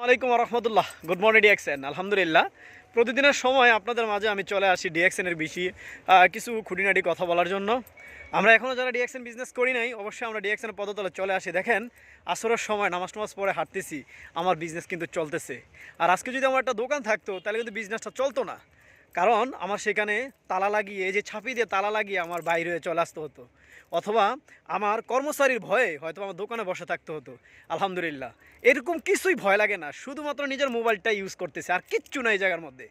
ওয়ালাইকুম রহমতুল্লাহ good morning DXN আলহামদুলিল্লাহ। প্রতিদিনের সময় আপনাদের মাঝে আমি চলে আসি ডিএক্সএনের বেশি কিছু খুঁটিনাটি কথা বলার জন্য। আমরা এখনও যারা ডিএক্সএন বিজনেস করি নাই, অবশ্যই আমরা ডিএক্সএনের পদতলে চলে আসি। দেখেন, আসরের সময়, নামাজ টামাজ পরে হাঁটতেছি, আমার বিজনেস কিন্তু চলতেছে। আর আজকে যদি আমার একটা দোকান থাকতো, তাহলে কিন্তু বিজনেসটা চলতো না। কারণ আমার সেখানে তালা লাগিয়ে যে ছাপি দিয়ে তালা লাগিয়ে আমার বাইরে চলে আসতে হতো। অথবা আমার কর্মচারীর ভয়ে হয়তো আমার দোকানে বসে থাকতে হতো। আলহামদুলিল্লাহ। এরকম কিছুই ভয় লাগে না। শুধুমাত্র নিজের মোবাইলটা ইউজ করতেছে, আর কিচ্ছু না এই জায়গার মধ্যে।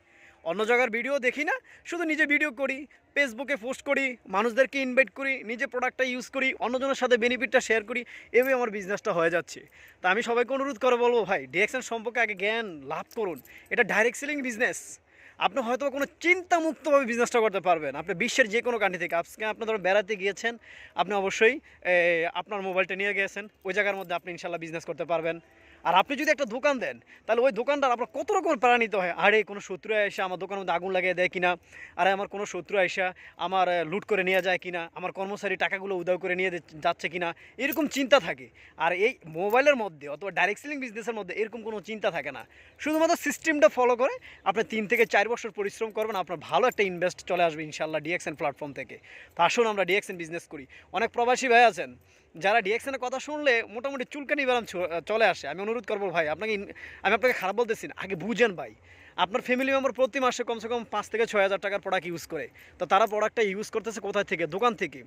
অন্য জায়গার ভিডিও দেখি না, শুধু নিজে ভিডিও করি ফেসবুকে পোস্ট করি, মানুষদেরকে ইনভাইট করি, নিজে প্রোডাক্টটা ইউজ করি, অন্যজনের সাথে বেনিফিটটা শেয়ার করি, এভাবে আমার বিজনেসটা হয়ে যাচ্ছে। তা আমি সবাইকে অনুরোধ করে বলব ভাই ডিএক্সএন সম্পর্কে আগে জ্ঞান লাভ করুন। এটা ডাইরেক্ট সেলিং বিজনেস আপনি হয়তো কোনো চিন্তামুক্তভাবে বিজনেসটা করতে পারবেন। আপনি বিশ্বের যে কোনো কান্ট্রি থেকে। আজকে আপনি ধরো বেড়াতে গিয়েছেন, আপনি অবশ্যই আপনার মোবাইলটা নিয়ে গিয়েছেন। ওই জায়গার মধ্যে আপনি ইনশাল্লাহ বিজনেস করতে পারবেন। আর আপনি যদি একটা দোকান দেন, তাহলে ওই দোকানদার আপনার কত রকম প্রাণিত হয়? আরে, কোনো শত্রু এসে আমার দোকানের মধ্যে আগুন লাগিয়ে দেয় কিনা? আরে, আমার কোনো শত্রু এসে আমার লুট করে নিয়ে যায় কিনা? আমার কর্মচারী টাকাগুলো উদাও করে নিয়ে যাচ্ছে কিনা? এরকম চিন্তা থাকে। আর এই মোবাইলের মধ্যে অথবা ডাইরেক্ট সেলিং বিজনেসের মধ্যে এরকম কোনো চিন্তা থাকে না। শুধুমাত্র সিস্টেমটা ফলো করে আপনি তিন থেকে চার বছর পরিশ্রম করবেন, আপনার ভালো একটা ইনভেস্ট চলে আসবে ইনশাল্লাহ ডিএক্সএন প্ল্যাটফর্ম থেকে। তো আসুন আমরা ডিএক্সএন বিজনেস করি। অনেক প্রবাসী ভাই আছেন, যারা ডিএক্সএনের কথা শুনলে মোটামুটি চুলকানি বেরাম চলে আসে। আমি অনুরোধ করব ভাই, আপনাকে আমি আপনাকে খারাপ বলতেছি না, আগে বুঝেন ভাই। আপনার ফ্যামিলি মেম্বার প্রতি মাসে কমসে কম পাঁচ থেকে ছয় হাজার টাকার প্রোডাক্ট ইউজ করে। তো তারা প্রোডাক্টটা ইউজ করতেছে কোথায় থেকে? দোকান থেকে।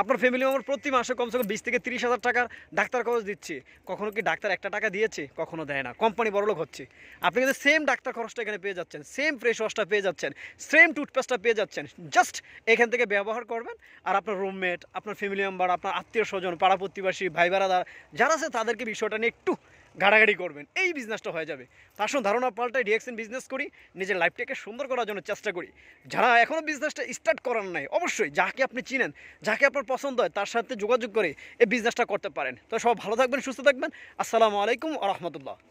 আপনার ফ্যামিলি মেম্বার প্রতি মাসে কমসে কম বিশ থেকে তিরিশ হাজার টাকার ডাক্তার খরচ দিচ্ছে। কখনো কি ডাক্তার একটা টাকা দিয়েছে? কখনো দেয় না। কোম্পানি বড়লোক হচ্ছে। আপনি কিন্তু সেম ডাক্তার খরচটা এখানে পেয়ে যাচ্ছেন সেম ফ্রেশ ওয়াশটা পেয়ে যাচ্ছেন সেম টুথপেস্টটা পেয়ে যাচ্ছেন। জাস্ট এখান থেকে ব্যবহার করবেন আর আপনার রুমমেট আপনার ফ্যামিলি মেম্বার আপনার আত্মীয় স্বজন, পাড়া প্রতিবেশী ভাই বেড়াদার যারা আছে তাদেরকে বিষয়টা নিয়ে একটু ঘাড়াঘাড়ি করবেন, এই বিজনেসটা হয়ে যাবে। তার সঙ্গে ধারণা পাল্টায় ডিএক্সএন বিজনেস করি, নিজের লাইফটাকে সুন্দর করার জন্য চেষ্টা করি। যারা এখনও বিজনেসটা স্টার্ট করার নাই, অবশ্যই যাকে আপনি চিনেন, যাকে আপনার পছন্দ হয়, তার সাথে যোগাযোগ করে এই বিজনেসটা করতে পারেন। তো সব ভালো থাকবেন, সুস্থ থাকবেন। আসসালামু আলাইকুম আ রহমতুল্লাহ।